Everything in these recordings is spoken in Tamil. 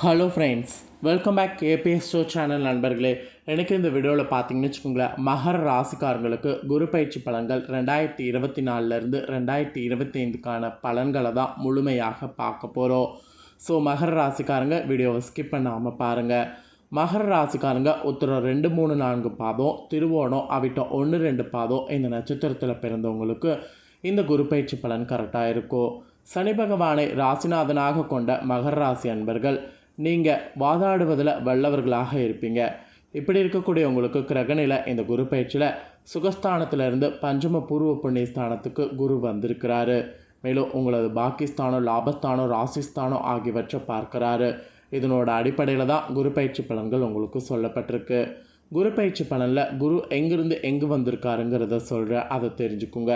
Hello friends welcome back ABS show channel நண்பர்களே. எனக்கு இந்த வீடியோவில் பார்த்தீங்கன்னு வச்சுக்கோங்களேன் மகர ராசிக்காரங்களுக்கு குரு பயிற்சி பலன்கள் ரெண்டாயிரத்தி இருபத்தி நாலுலேருந்து ரெண்டாயிரத்தி இருபத்தி ஐந்துக்கான பலன்களை தான் முழுமையாக பார்க்க போகிறோம் ஸோ மகர ராசிக்காரங்க வீடியோவை ஸ்கிப் பண்ணாமல் பாருங்கள் மகர ராசிக்காரங்க உத்தரம் ரெண்டு மூணு நான்கு பாதம் திருவோணம் அவிட்டம் ஒன்று ரெண்டு பாதம் இந்த நட்சத்திரத்தில் பிறந்தவங்களுக்கு இந்த குரு பயிற்சி பலன் கரெக்டாக இருக்கும். சனி பகவானை ராசிநாதனாக கொண்ட மகர ராசி அன்பர்கள் நீங்கள் வாதாடுவதில் வல்லவர்களாக இருப்பீங்க. இப்படி இருக்கக்கூடிய உங்களுக்கு கிரகணில இந்த குரு பயிற்சியில் சுகஸ்தானத்திலிருந்து பஞ்சம பூர்வ புண்ணிய ஸ்தானத்துக்கு குரு வந்திருக்கிறாரு. மேலும் உங்களது பாக்கிஸ்தானம் லாபஸ்தானம் ராசிஸ்தானம் ஆகியவற்றை பார்க்குறாரு. இதனோட அடிப்படையில் தான் குரு பயிற்சி பலன்கள் உங்களுக்கு சொல்லப்பட்டிருக்கு. குரு பயிற்சி பலனில் குரு எங்கிருந்து எங்கே வந்திருக்காருங்கிறத சொல்கிற அதை தெரிஞ்சுக்குங்க.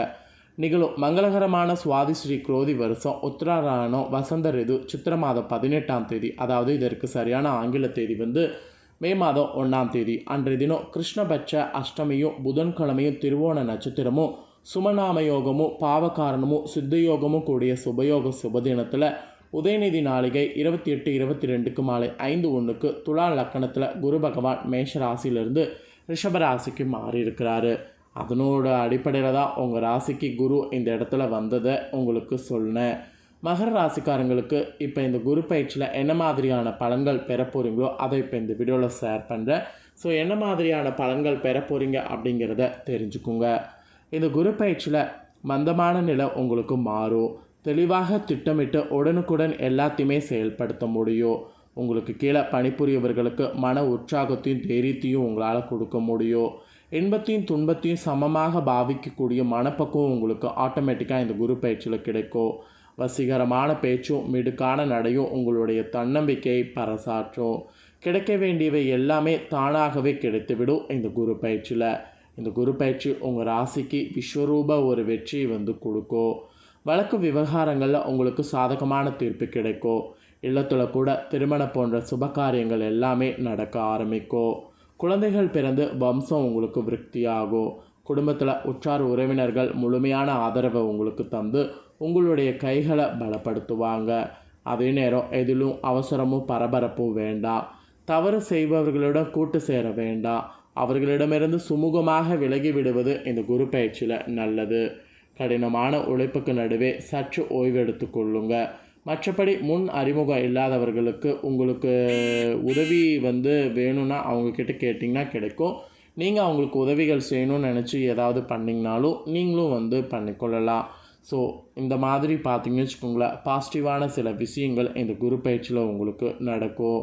நிகழும் மங்களகரமான சுவாதி ஸ்ரீ குரோதி வருஷம் உத்தராயணம் வசந்த ரிது சித்திர மாதம் பதினெட்டாம் தேதி. அதாவது இதற்கு சரியான ஆங்கில தேதி வந்து மே மாதம் ஒன்றாம் தேதி. அன்றைய தினம் கிருஷ்ணபட்ச அஷ்டமியும் புதன்கிழமையும் திருவோண நட்சத்திரமும் சுமநாம யோகமும் பாவகாரணமும் சித்தயோகமும் கூடிய சுபயோக சுபதினத்தில் உதயநிதி நாளிகை இருபத்தி எட்டு இருபத்தி ரெண்டுக்கு மாலை ஐந்து ஒன்றுக்கு துலா லக்கணத்தில் குரு பகவான் மேஷ ராசியிலிருந்து ரிஷபராசிக்கு மாறியிருக்கிறாரு. அதனோட அடிப்படையில் தான் உங்கள் ராசிக்கு குரு இந்த இடத்துல வந்ததை உங்களுக்கு சொன்னேன் மகர ராசிக்காரங்களுக்கு இப்போ இந்த குரு பயிற்சியில் என்ன மாதிரியான பலன்கள் பெற போகிறீங்களோ அதை இப்போ இந்த வீடியோவில் ஷேர் பண்ணுறேன் ஸோ என்ன மாதிரியான பலன்கள் பெற போகிறீங்க அப்படிங்கிறத தெரிஞ்சுக்குங்க. இந்த குரு பயிற்சியில் மந்தமான நிலை உங்களுக்கு மாறும். தெளிவாக திட்டமிட்டு உடனுக்குடன் எல்லாத்தையுமே செயல்படுத்த முடியும். உங்களுக்கு கீழே பணிபுரியவர்களுக்கு மன உற்சாகத்தையும் தைரியத்தையும் உங்களால் கொடுக்க முடியும். இன்பத்தையும் துன்பத்தையும் சமமாக பாவிக்கக்கூடிய மனப்பக்குவம் உங்களுக்கு ஆட்டோமேட்டிக்காக இந்த குரு பயிற்சியில் கிடைக்கும். வசீகரமான பேச்சும் மிடுக்கான நடையும் உங்களுடைய தன்னம்பிக்கையை பறைசாற்றும் கிடைக்க வேண்டியவை எல்லாமே தானாகவே கிடைத்துவிடும் இந்த குரு பயிற்சியில். இந்த குரு பயிற்சி உங்கள் ராசிக்கு விஸ்வரூப ஒரு வெற்றியை வந்து கொடுக்கும். வழக்கு விவகாரங்களில் உங்களுக்கு சாதகமான தீர்ப்பு கிடைக்கும். இல்லத்தில் கூட திருமணம் போன்ற சுபகாரியங்கள் எல்லாமே நடக்க ஆரம்பிக்கும். குழந்தைகள் பிறந்து வம்சம் உங்களுக்கு விருத்தியாகும் குடும்பத்தில் உற்றார் உறவினர்கள் முழுமையான ஆதரவை உங்களுக்கு தந்து உங்களுடைய கைகளை பலப்படுத்துவாங்க. அதே நேரம் எதிலும் அவசரமும் பரபரப்பும் வேண்டாம் தவறு செய்பவர்களிடம் கூட்டு சேர வேண்டாம் அவர்களிடமிருந்து சுமூகமாக விலகி விடுவது இந்த குரு பயிற்சியில் நல்லது. கடினமான உழைப்புக்கு நடுவே சற்று ஓய்வு கொள்ளுங்கள் மற்றபடி முன் அறிமுகம் இல்லாதவர்களுக்கு உங்களுக்கு உதவி வந்து வேணும்னா அவங்கக்கிட்ட கேட்டிங்கன்னா கிடைக்கும். நீங்கள் அவங்களுக்கு உதவிகள் செய்யணும்னு நினச்சி ஏதாவது பண்ணிங்கனாலும் நீங்களும் வந்து பண்ணிக்கொள்ளலாம். ஸோ இந்த மாதிரி பார்த்தீங்கன்னு வச்சுக்கோங்களேன் பாசிட்டிவான சில விஷயங்கள் இந்த குரு பயிற்சியில் உங்களுக்கு நடக்கும்.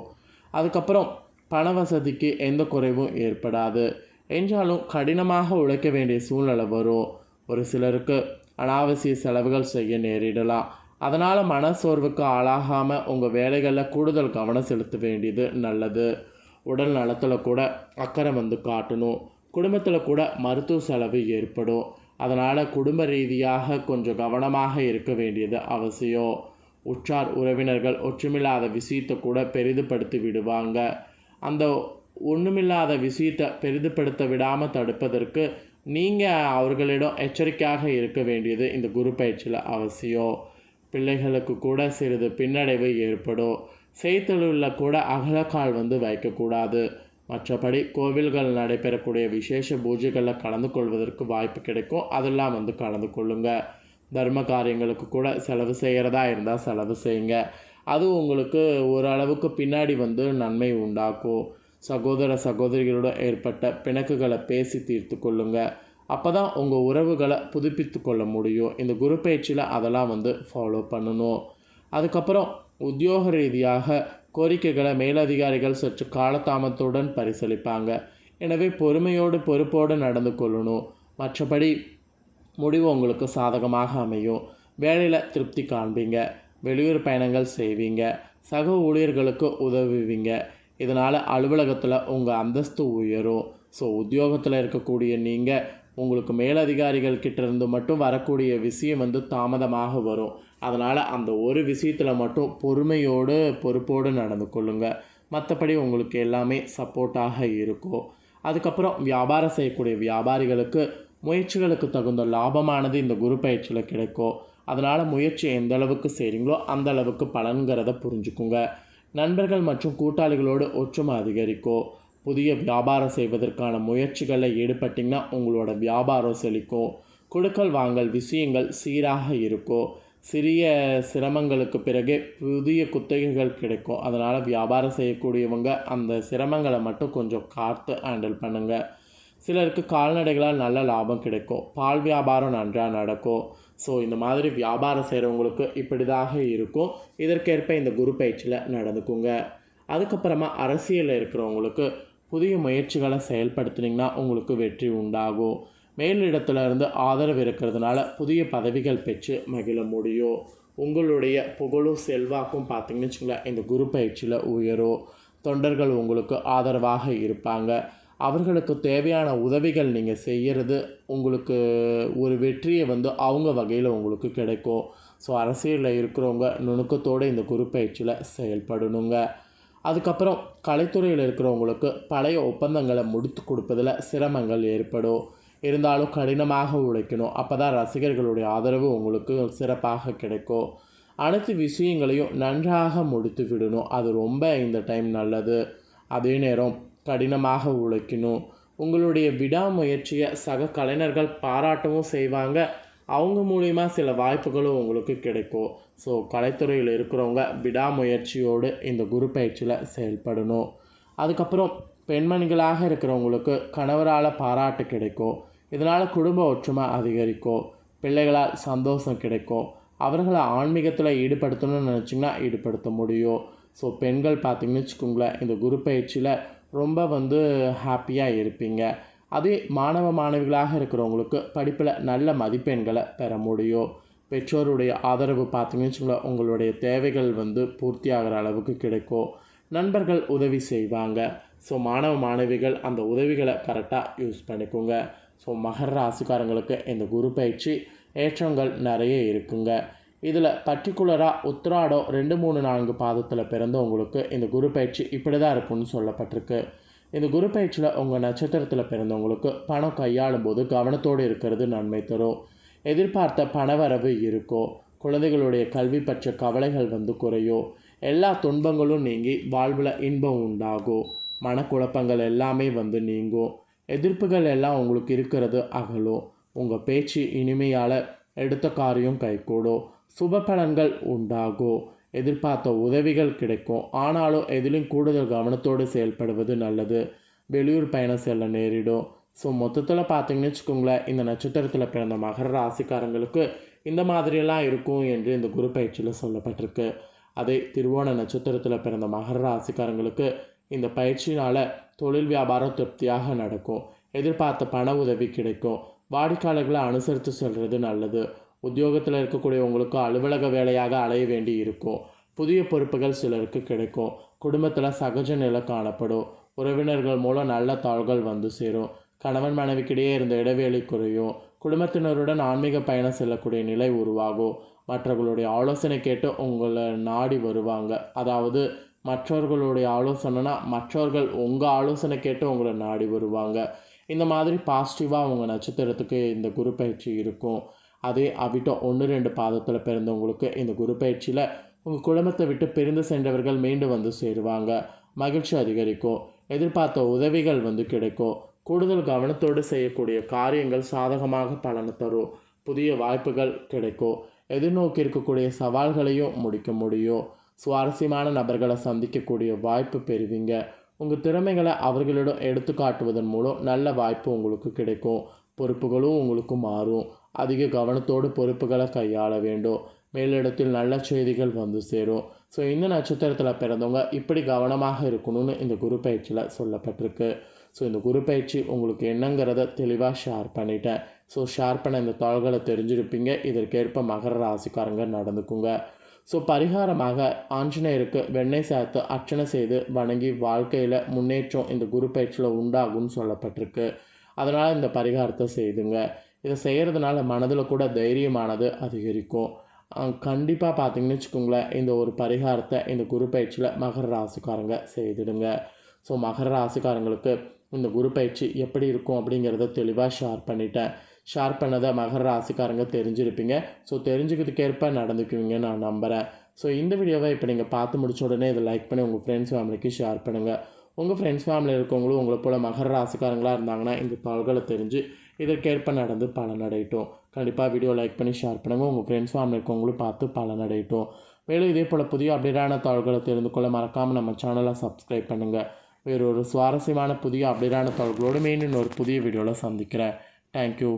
அதுக்கப்புறம் பண வசதிக்கு எந்த குறைவும் ஏற்படாது. என்றாலும் கடினமாக உழைக்க வேண்டிய சூழ்நிலை வரும். ஒரு சிலருக்கு அனாவசிய செலவுகள் செய்ய நேரிடலாம். அதனால் மனசோர்வுக்கு ஆளாகாமல் உங்கள் வேலைகளில் கூடுதல் கவனம் செலுத்த வேண்டியது நல்லது. உடல் நலத்தில் கூட அக்கறை வந்து காட்டணும். குடும்பத்தில் கூட மருத்துவ செலவு ஏற்படும். அதனால் குடும்ப ரீதியாக கொஞ்சம் கவனமாக இருக்க வேண்டியது அவசியம். உற்றார் உறவினர்கள் ஒற்றுமில்லாத விஷயத்தை கூட பெரிதுபடுத்தி விடுவாங்க. அந்த ஒன்றுமில்லாத விஷயத்தை பெரிதுபடுத்த விடாமல் தடுப்பதற்கு நீங்கள் அவர்களிடம் எச்சரிக்கையாக இருக்க வேண்டியது இந்த குரு பயிற்சியில் அவசியம். பிள்ளைகளுக்கு கூட சிறிது பின்னடைவு ஏற்படும். செய்தொழிலில் கூட அகலக்கால் வந்து வைக்கக்கூடாது. மற்றபடி கோவில்கள் நடைபெறக்கூடிய விசேஷ பூஜைகளில் கலந்து கொள்வதற்கு வாய்ப்பு கிடைக்கும். அதெல்லாம் வந்து கலந்து கொள்ளுங்க. தர்ம காரியங்களுக்கு கூட செலவு செய்கிறதா இருந்தால் செலவு செய்யுங்க. அது உங்களுக்கு ஓரளவுக்கு பின்னாடி வந்து நன்மை உண்டாக்கும். சகோதர சகோதரிகளோட ஏற்பட்ட பிணக்குகளை பேசி தீர்த்து கொள்ளுங்கள் அப்போ தான் உங்கள் உறவுகளை புதுப்பித்து கொள்ள முடியும். இந்த குரு பயிற்சியில் அதெல்லாம் வந்து ஃபாலோ பண்ணணும். அதுக்கப்புறம் உத்தியோக ரீதியாக கோரிக்கைகளை மேலதிகாரிகள் சற்று காலதாமத்துடன் பரிசீலிப்பாங்க. எனவே பொறுமையோடு பொறுப்போடு நடந்து கொள்ளணும். மற்றபடி முடிவு உங்களுக்கு சாதகமாக அமையும். வேலையில் திருப்தி காண்பீங்க. வெளியூர் பயணங்கள் செய்வீங்க. சக ஊழியர்களுக்கு உதவுவீங்க. இதனால் அலுவலகத்தில் உங்கள் அந்தஸ்து உயரும். ஸோ உத்தியோகத்தில் இருக்கக்கூடிய நீங்கள் உங்களுக்கு மேலதிகாரிகள் கிட்ட இருந்து மட்டும் வரக்கூடிய விஷயம் வந்து தாமதமாக வரும். அதனால் அந்த ஒரு விஷயத்தில் மட்டும் பொறுமையோடு பொறுப்போடு நடந்து கொள்ளுங்க. மற்றபடி உங்களுக்கு எல்லாமே சப்போர்ட்டாக இருக்கும். அதுக்கப்புறம் வியாபாரம் செய்யக்கூடிய வியாபாரிகளுக்கு முயற்சிகளுக்கு தகுந்த லாபமானது இந்த குரு பயிற்சியில் கிடைக்கும். அதனால் முயற்சி எந்த அளவுக்கு செய்கிறீங்களோ அந்த அளவுக்கு பலன்கிறத புரிஞ்சுக்குங்க. நண்பர்கள் மற்றும் கூட்டாளிகளோடு ஒற்றுமை அதிகரிக்கும். புதிய வியாபாரம் செய்வதற்கான முயற்சிகளில் ஈடுபட்டிங்கன்னா உங்களோட வியாபாரம் செழிக்கும். கொடுக்கல் வாங்கல் விஷயங்கள் சீராக இருக்கும். சிறிய சிரமங்களுக்கு பிறகே புதிய குத்தகைகள் கிடைக்கும். அதனால் வியாபாரம் செய்யக்கூடியவங்க அந்த சிரமங்களை மட்டும் கொஞ்சம் காத்து ஹேண்டில் பண்ணுங்கள் சிலருக்கு கால்நடைகளால் நல்ல லாபம் கிடைக்கும். பால் வியாபாரம் நன்றாக நடக்கும். ஸோ இந்த மாதிரி வியாபாரம் செய்கிறவங்களுக்கு இப்படிதாக இருக்கும். இதற்கேற்ப இந்த குரு பயிற்சியில் நடந்துக்குங்க. அதுக்கப்புறமா அரசியலில் இருக்கிறவங்களுக்கு புதிய முயற்சிகளை செயல்படுத்துனீங்கன்னா உங்களுக்கு வெற்றி உண்டாகும். மேலிடத்துல இருந்து ஆதரவு இருக்கிறதுனால புதிய பதவிகள் பெற்று மகிழ முடியும். உங்களுடைய புகழும் செல்வாக்கும் பார்த்தீங்கன்னு வச்சுங்களேன் இந்த குரு பயிற்சியில் உயரும். தொண்டர்கள் உங்களுக்கு ஆதரவாக இருப்பாங்க. அவர்களுக்கு தேவையான உதவிகள் நீங்கள் செய்கிறது உங்களுக்கு ஒரு வெற்றியை வந்து அவங்க வகையில் உங்களுக்கு கிடைக்கும். ஸோ அரசியலில் இருக்கிறவங்க நுணுக்கத்தோடு இந்த குரு பயிற்சியில் செயல்படணுங்க. அதுக்கப்புறம் கலைத்துறையில் இருக்கிறவங்களுக்கு பழைய ஒப்பந்தங்களை முடித்து கொடுப்பதில் சிரமங்கள் ஏற்படும். இருந்தாலும் கடினமாக உழைக்கணும். அப்போ தான் ரசிகர்களுடைய ஆதரவு உங்களுக்கு சிறப்பாக கிடைக்கும். அனைத்து விஷயங்களையும் நன்றாக முடித்து விடணும். அது ரொம்ப இந்த டைம் நல்லது. அதே நேரம் கடினமாக உழைக்கணும். உங்களுடைய விடாமுயற்சியை சக கலைஞர்கள் பாராட்டவும் செய்வாங்க. அவங்க மூலிமா சில வாய்ப்புகளும் உங்களுக்கு கிடைக்கும். ஸோ கலைத்துறையில் இருக்கிறவங்க விடாமுயற்சியோடு இந்த குரு பயிற்சியில் செயல்படணும். அதுக்கப்புறம் பெண்மணிகளாக இருக்கிறவங்களுக்கு கணவரால் பாராட்டு கிடைக்கும். இதனால் குடும்ப ஒற்றுமை அதிகரிக்கும். பிள்ளைகளால் சந்தோஷம் கிடைக்கும். அவர்களை ஆன்மீகத்தில் ஈடுபடுத்தணும்னு நினச்சிங்கன்னா ஈடுபடுத்த முடியும். ஸோ பெண்கள் பார்த்திங்கன்னு வச்சுக்கோங்களேன் இந்த குரு பயிற்சியில் ரொம்ப வந்து ஹாப்பியாக இருப்பீங்க. அதே மாணவ மாணவிகளாக இருக்கிறவங்களுக்கு படிப்பில் நல்ல மதிப்பெண்களை பெற முடியும். பெற்றோருடைய ஆதரவு பார்த்தீங்கன்னு சொல்ல உங்களுடைய தேவைகள் வந்து பூர்த்தி ஆகிற அளவுக்கு கிடைக்கும். நண்பர்கள் உதவி செய்வாங்க. ஸோ மாணவ மாணவிகள் அந்த உதவிகளை கரெக்டாக யூஸ் பண்ணிக்கோங்க. ஸோ மகர ராசிக்காரங்களுக்கு இந்த குரு பயிற்சி ஏற்றங்கள் நிறைய இருக்குங்க. இதில் பர்டிகுலராக உத்திராடம் ரெண்டு மூணு நான்கு பாதத்தில் பிறந்தவங்களுக்கு இந்த குரு பயிற்சி இப்படி தான் இருக்கும்னு சொல்லப்பட்டிருக்கு. இந்த குரு பயிற்சியில் உங்கள் நட்சத்திரத்தில் பிறந்தவங்களுக்கு பணம் கையாளும் போது கவனத்தோடு இருக்கிறது நன்மை தரும். எதிர்பார்த்த பணவரவு இருக்கும் குழந்தைகளுடைய கல்வி பற்றிய கவலைகள் வந்து குறையும் எல்லா துன்பங்களும் நீங்கி வாழ்வில் இன்பம் உண்டாகும் மனக்குழப்பங்கள் எல்லாமே வந்து நீங்கும் எதிர்ப்புகள் எல்லாம் உங்களுக்கு இருக்கிறது அகலும் உங்கள் பேச்சு இனிமையால் எடுத்த காரியம் கைகூடும் சுப பலன்கள் உண்டாகும் எதிர்பார்த்த உதவிகள் கிடைக்கும். ஆனாலும் எதிலும் கூடுதல் கவனத்தோடு செயல்படுவது நல்லது. வெளியூர் பயணம் செல்ல நேரிடும். ஸோ மொத்தத்தில் பார்த்தீங்கன்னு வச்சுக்கோங்களேன் இந்த நட்சத்திரத்தில் பிறந்த மகர ராசிக்காரங்களுக்கு இந்த மாதிரியெல்லாம் இருக்கும் என்று இந்த குரு பயிற்சியில் சொல்லப்பட்டிருக்கு. அதே திருவோண நட்சத்திரத்தில் பிறந்த மகர ராசிக்காரங்களுக்கு இந்த பயிற்சினால் தொழில் வியாபாரம் திருப்தியாக நடக்கும். எதிர்பார்த்த பண உதவி கிடைக்கும். வாடிக்கையாளர்களை அனுசரித்து செல்வது நல்லது. உத்தியோகத்தில் இருக்கக்கூடியவங்களுக்கு அலுவலக வேலையாக அலைய வேண்டி இருக்கும் புதிய பொறுப்புகள் சிலருக்கு கிடைக்கும். குடும்பத்தில் சகஜ நிலை காணப்படும். உறவினர்கள் மூலம் நல்ல தாள்கள் வந்து சேரும். கணவன் மனைவிக்கிடையே இருந்த இடைவேளை குறையும். குடும்பத்தினருடன் ஆன்மீக பயணம் செல்லக்கூடிய நிலை உருவாகும். மற்றவர்களுடைய ஆலோசனை கேட்டு உங்களை நாடி வருவாங்க. அதாவது மற்றவர்களுடைய ஆலோசனைனா மற்றவர்கள் உங்கள் ஆலோசனை கேட்டு உங்களை நாடி வருவாங்க. இந்த மாதிரி பாசிட்டிவாக உங்கள் நட்சத்திரத்துக்கு இந்த குரு பயிற்சி இருக்கும். அதே அவிட்டம் ஒன்று ரெண்டு பாதத்தில் பிறந்தவங்களுக்கு இந்த குரு பயிற்சியில் உங்கள் குடும்பத்தை விட்டு பிரிந்து சென்றவர்கள் மீண்டும் வந்து சேருவாங்க. மகிழ்ச்சி அதிகரிக்கும். எதிர்பார்த்த உதவிகள் வந்து கிடைக்கும். கூடுதல் கவனத்தோடு செய்யக்கூடிய காரியங்கள் சாதகமாக பலனை தரும். புதிய வாய்ப்புகள் கிடைக்கும். எதிர்நோக்கி இருக்கக்கூடிய சவால்களையும் முடிக்க முடியும். சுவாரஸ்யமான நபர்களை சந்திக்கக்கூடிய வாய்ப்பு பெறுவீங்க. உங்கள் திறமைகளை அவர்களிடம் எடுத்து காட்டுவதன் மூலம் நல்ல வாய்ப்பு உங்களுக்கு கிடைக்கும். பொறுப்புகளும் உங்களுக்கு மாறும். அதிக கவனத்தோடு பொறுப்புகளை கையாள வேண்டும். மேலிடத்தில் நல்ல செய்திகள் வந்து சேரும். ஸோ இந்த நட்சத்திரத்தில் பிறந்தவங்க இப்படி கவனமாக இருக்கணும்னு இந்த குரு பயிற்சியில் சொல்லப்பட்டிருக்கு. ஸோ இந்த குரு பயிற்சி உங்களுக்கு என்னங்கிறத தெளிவாக ஷேர் பண்ணிட்டேன். ஸோ ஷேர் பண்ண இந்த தாள்களை தெரிஞ்சிருப்பீங்க. இதற்கேற்ப மகர ராசிக்காரங்க நடந்துக்குங்க. ஸோ பரிகாரமாக ஆஞ்சநேயருக்கு வெண்ணெய் சேர்த்து அர்ச்சனை செய்து வணங்கி வாழ்க்கையில் முன்னேற்றம் இந்த குரு பயிற்சியில் உண்டாகும்னு சொல்லப்பட்டிருக்கு. அதனால் இந்த பரிகாரத்தை செய்துங்க. இதை செய்கிறதுனால மனதில் கூட தைரியமானது அதிகரிக்கும். கண்டிப்பாக பார்த்தீங்கன்னு வச்சுக்கோங்களேன் இந்த ஒரு பரிகாரத்தை இந்த குரு பயிற்சியில் மகர ராசிக்காரங்க செய்திடுங்க. ஸோ மகர ராசிக்காரங்களுக்கு இந்த குரு பயிற்சி எப்படி இருக்கும் அப்படிங்கிறத தெளிவாக ஷேர் பண்ணிட்டேன். ஷேர் பண்ணதை மகர ராசிக்காரங்க தெரிஞ்சிருப்பீங்க. ஸோ தெரிஞ்சுக்கிறதுக்கேற்ப நடந்துக்குவீங்க நான் நம்புகிறேன் ஸோ இந்த வீடியோவை இப்போ நீங்கள் பார்த்து முடிச்ச உடனே இதை லைக் பண்ணி உங்கள் ஃப்ரெண்ட்ஸ் ஃபேமிலிக்கு ஷேர் பண்ணுங்கள் உங்கள் ஃப்ரெண்ட்ஸ் ஃபேமிலியில் இருக்கவங்களும் உங்களை போல் மகர ராசிக்காரங்களாக இருந்தாங்கன்னா இந்த தாள்களை தெரிஞ்சு இதற்கேற்ப நடந்து பலனடையட்டும். கண்டிப்பாக வீடியோ லைக் பண்ணி ஷேர் பண்ணுங்கள் உங்கள் ஃப்ரெண்ட்ஸ் ஃபேமிலி பார்த்து பலனடையட்டும். மேலும் இதே போல் புதிய அப்டேட்டான தாள்களை தெரிந்து கொள்ள மறக்காமல் நம்ம சேனலை சப்ஸ்கிரைப் பண்ணுங்கள் வேறு ஒரு சுவாரஸ்யமான புதிய அப்டேட்டான தாள்களோடு மீண்டும் ஒரு புதிய வீடியோவில் சந்திக்கிறேன். தேங்க்யூ